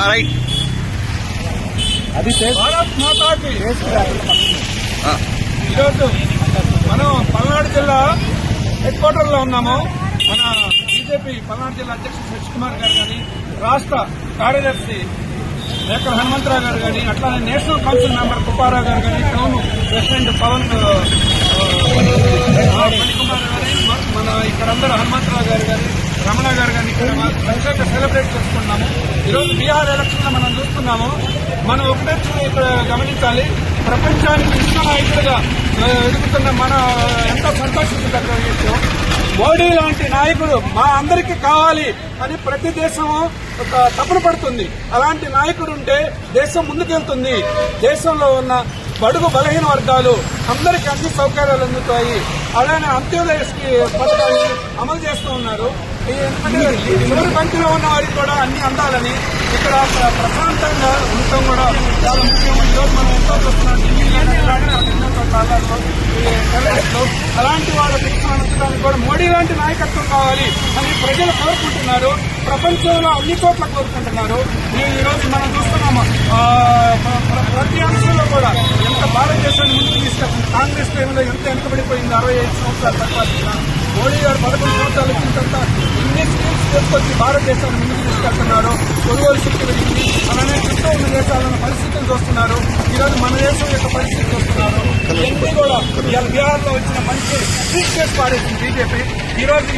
Right అది భారత్ మాతాకి. ఆ, ఈరోజు మనం పల్నాడు జిల్లా హెడ్ క్వార్టర్లో ఉన్నాము. మన బీజేపీ పల్నాడు జిల్లా అధ్యక్షుడు శశి కుమార్ గారు కానీ రాష్ట్ర కార్యదర్శి మేకల హనుమంతరావు గారు కానీ అట్లానే నేషనల్ కౌన్సిల్ మెంబర్ కుప్పారావు గారు కానీ టౌన్ ప్రెసిడెంట్ పవన్ ఆ, ఆ, మణికుమార్ గారు మన ఇక్కడ అందరూ హనుమంతరావు గారు కానీ రమణ గారు కానీ సెలబ్రేట్ చేసుకున్నాము ఈరోజు బీహార్ ఎలక్షన్లో మనం చూస్తున్నాము. మనం ఒకటే ఇక్కడ గమనించాలి. ప్రపంచానికి విశ్వ నాయకుడిగా ఎదుగుతున్న మన ఎంతో సంతోషించదగ్గ విషయం. మోడీ లాంటి నాయకుడు మా అందరికీ కావాలి అని ప్రతి దేశం ఒక తపన పడుతుంది. అలాంటి నాయకుడు ఉంటే దేశం ముందుకెళ్తుంది. దేశంలో ఉన్న బడుగు బలహీన వర్గాలు అందరికీ అన్ని సౌకర్యాలు అందుతాయి. అలానే అంత్యోదయ పథకాన్ని అమలు చేస్తూ ఉన్నారు. చివరి పంక్తిలో ఉన్న వారికి కూడా అన్ని అందాలని ఇక్కడ ప్రశాంతంగా ఉండటం కూడా చాలా ముఖ్యమైన ఈరోజు మనం ఎంతో చూస్తున్నాం. ఢిల్లీలో అలాంటి వాళ్ళ దిక్కుమానడానికి కూడా మోడీ లాంటి నాయకత్వం కావాలి అని ప్రజలు కోరుకుంటున్నారు. ప్రపంచంలో అన్ని చోట్ల కోరుకుంటున్నారు. ఈ- ఈరోజు రోజు మనం చూస్తున్నాము ప్రతి అంశంలో కూడా ఎంత భారతదేశాన్ని ముందుకు తీసుకెళ్తుంది. కాంగ్రెస్ టైంలో ఎంత వెనుకబడిపోయింది? అరవై ఐదు సంవత్సరాల తర్వాత మోడీ గారు పదకొండు సంవత్సరాల కింద తీసుకొచ్చి భారతదేశాన్ని ముందుకు తీసుకెళ్తున్నారు. కొనుగోలు శక్తి పెరిగింది. అలానే చుట్టూ ఉన్న దేశాలను పరిస్థితులు చూస్తున్నారు. ఈరోజు మన దేశం యొక్క పరిస్థితి చూస్తున్నారు. ఎంపీ కూడా ఇవాళ వచ్చిన మంచి ట్రీట్ చేసి పాడేసింది బీజేపీ. ఈ రోజు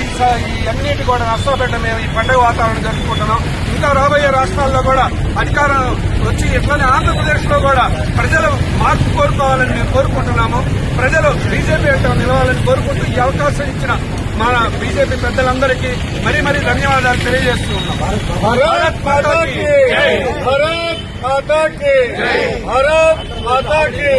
ఈ అన్నిటి కూడా నష్టపెట్ట మేము ఈ పండుగ వాతావరణం జరుపుకుంటున్నాం. ఇంకా రాబోయే రాష్ట్రాల్లో కూడా అధికారం వచ్చి ఇట్లానే ఆంధ్రప్రదేశ్లో కూడా ప్రజలు మార్పు కోరుకోవాలని మేము కోరుకుంటున్నాము. ప్రజలు బీజేపీ అంటే నిలవాలని కోరుకుంటూ ఈ అవకాశం ఇచ్చిన మన బీజేపీ పెద్దలందరికీ మరీ మరీ ధన్యవాదాలు తెలియజేస్తూ ఉన్నాం భారత్ మాతాకి జై. భారత్ మాతా కి భారత్ మాతా కి